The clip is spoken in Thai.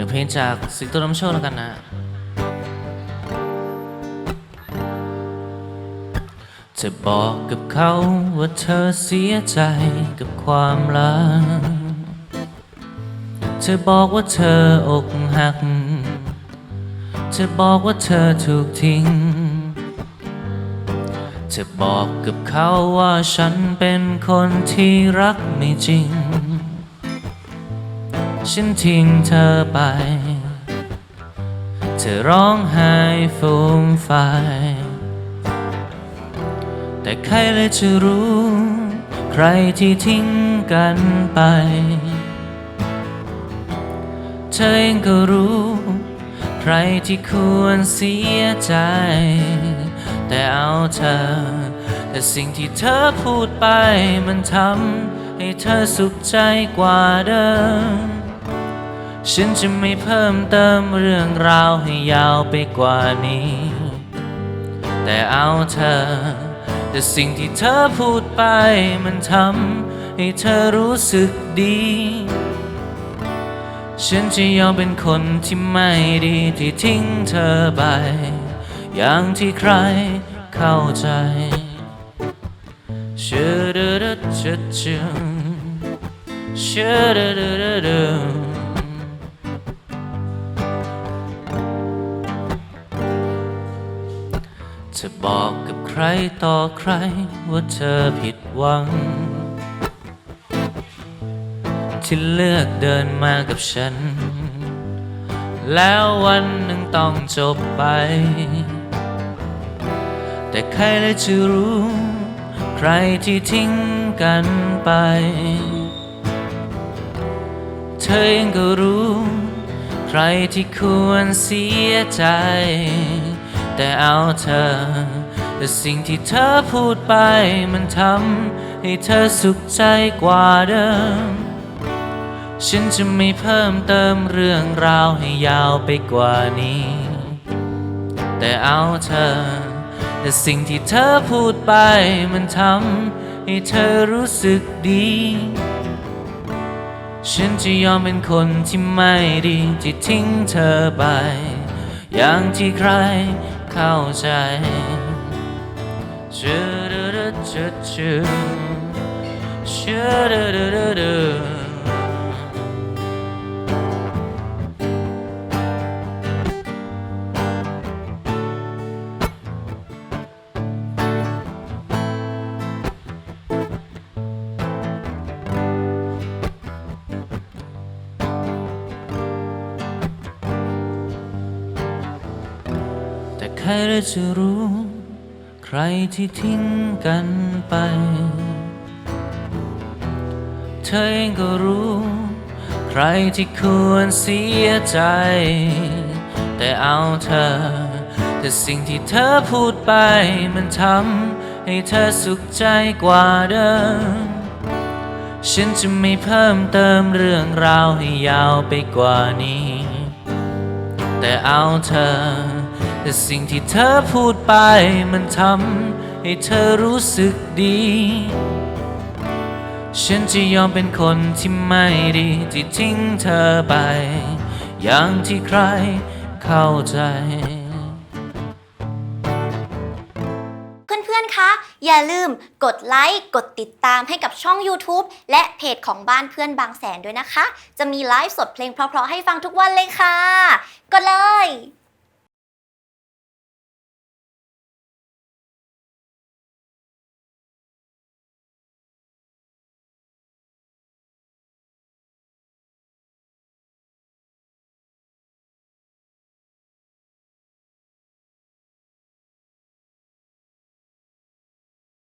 นึ่งเพลงจากสิงโตน้ำโชคแล้วกันนะ จะบอกกับเขาว่าเธอเสียใจกับความรักจะบอกว่าเธออกหักจะบอกว่าเธอถูกทิ้งจะบอกกับเขาว่าฉันเป็นคนที่รักไม่จริง ฉันทิ้งเธอไป เธอร้องไห้ฟูมไฟแต่ใครเลยจะรู้ ใครที่ทิ้งกันไป เธอเองก็รู้ ใครที่ควรเสียใจ แต่เอาเธอ แต่สิ่งที่เธอพูดไปมันทำให้เธอสุขใจกว่าเดิม ฉันจะไม่เพิ่มเติมเรื่องราวให้ยาวไปกว่านี้ แต่เอาเธอ แต่สิ่งที่เธอพูดไปมันทำให้เธอรู้สึกดี ฉันจะยอมเป็นคนที่ไม่ดีที่ทิ้งเธอไป อย่างที่ใครเข้าใจเชื่อเดอดเชื่อเชื่อเชื่อเดอด เดอเดอจะบอกกับใครต่อใครว่าเธอผิดหวัง ที่เลือกเดินมากับฉัน แล้ววันหนึ่งต้องจบไป แต่ใครเลยจะรู้ ใครที่ทิ้งกันไป เธอเองก็รู้ ใครที่ควรเสียใจ แต่เอาเธอ แต่สิ่งที่เธอพูดไปมันทำให้เธอสุขใจกว่าเดิม ฉันจะไม่เพิ่มเติมเรื่องราวให้ยาวไปกว่านี้ แต่เอาเธอ แต่สิ่งที่เธอพูดไปมันทำให้เธอรู้สึกดีฉันจะยอมเป็นคนที่ไม่ดีที่ทิ้งเธอไป อย่างที่ใคร เข้าใจชื่อเดอเดอชื่อชื่อชื่อเดอเดอเดอ ครเลยจะรู้ ใครที่ทิ้งกันไป เธอเองก็รู้ ใครที่ควรเสียใจ แต่เอาเธอ แต่สิ่งที่เธอพูดไปมันทำให้เธอสุขใจกว่าเดิม ฉันจะไม่เพิ่มเติมเรื่องราวให้ยาวไปกว่านี้ แต่เอาเธอ แต่สิ่งที่เธอพูดไปมันทำให้เธอรู้สึกดี ฉันจะยอมเป็นคนที่ไม่ดีที่ทิ้งเธอไป อย่างที่ใครเข้าใจ เพื่อนๆ คะ อย่าลืมกดไลค์ กดติดตามให้กับช่อง YouTube และเพจของบ้านเพื่อนบางแสนด้วยนะคะ จะมีไลฟ์สดเพลงเพราะๆ ให้ฟังทุกวันเลยค่ะ กดเลย